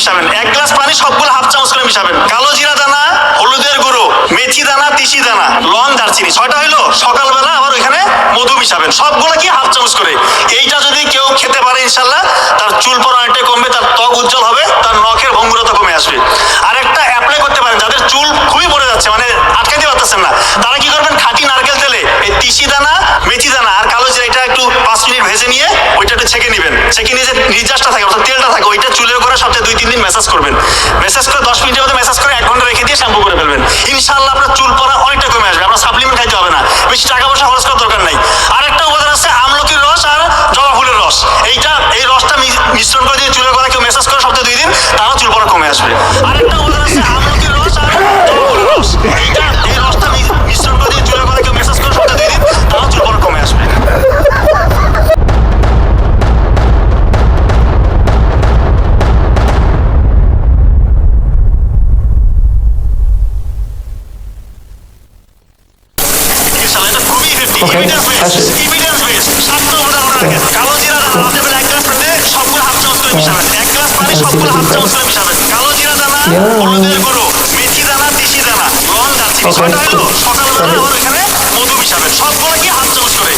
মিশাবেন। এক গ্লাস পানি সবগুলো হাফ চামচ করে মিশাবেন। কালো জিরা দানা, হলুদের গুঁড়ো, মেথি দানা, তিসি দানা, লং দারচিনি, ছয়টা হইল। সকালবেলা আবার ওইখানে মধু মিশাবেন। সবগুলো কি হাফ চামচ করে? এইটা যদি কেউ খেতে পারে ইনশাল্লাহ তার চুল পড়া অনেকটাই কমবে, তার ত্বক উজ্জ্বল হবে, তার নখের ভঙ্গুরতা কমে আসবে। আর একটা অ্যাপ্লাই করতে পারেন, যাদের চুল খুবই পড়ে যাচ্ছে মানে আটকাতে পারতেছেন না, তারা কি করবেন? খাঁটি নারকেল তেলে এই তিসি দানা, মেথি দানা আর কালো জিরা, এটা একটু পাঁচ মিনিট ভেজে নিয়ে ওইটা একটু ছেঁকে নেবেন। ছেঁকে নিয়ে যে নির্যাসটা থাকে অর্থাৎ তেলটা থাকে ওইটা চুলের করে সপ্তাহে দুই তিন দিন মেসেজ করবেন। মেসেজ করে দশ মিনিটের মধ্যে মেসেজ করে এক ঘণ্টা রেখে দিয়ে শ্যাম্পু করে ফেলবেন। ইনশাল্লাহ আপনার চুল পড়া অনেকটা কমে আসবে, আপনার সাপ্লিমেন্ট খাইতে হবে না। বেশি টাকা পয়সা খরচ করার দরকার নাই। আরেকটা উপাদান আছে আমলকির রস আর জবা ফুলের রস। এইটা, এই রসটা মিশ্রণ করে দিয়ে চুলের কথা কেউ মেসেজ করে সপ্তাহে দুই দিন, তারও চুল পড়া কমে আসবে। আরেকটা হাফ চামচ করে মিশাবেন। কালো জিরা দানা, হলুদের গুঁড়ো, মেথি দানা, তিসি দানা, লং দারচিনি। ছয়টা হইল, সকালবেলা আবার ওইখানে মধু মিশাবেন। সবগুলো কি হাত চামচ করে।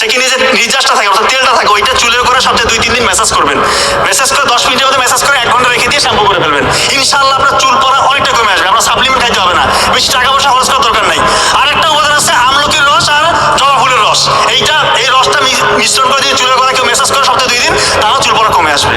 সেখানে যে রিচার্জটা থাকে, অর্থাৎ তেলটা থাকে, ওইটা চুলের করে সপ্তাহে দুই, তিন দিন ম্যাসাজ করবেন। ম্যাসাজ করে দশ মিনিটের মধ্যে ম্যাসাজ করে এক ঘণ্টা রেখে দিয়ে শ্যাম্পু করে ফেলবেন। ইনশাল্লাহ আপনার চুল পড়া অনেকটা কমে আসবে, আপনার সাপ্লিমেন্ট খাইতে হবে না। বেশি টাকা পয়সা খরচ করার দরকার নাই। আরেকটা উপাদান আছে আমলকির রস আর জবা ফুলের রস। এইটা, এই রসটা মিশ্রণ করে দিয়ে চুলের করে কেউ ম্যাসাজ করে সপ্তাহে দুই দিন, তারও চুল পড়া কমে আসবে।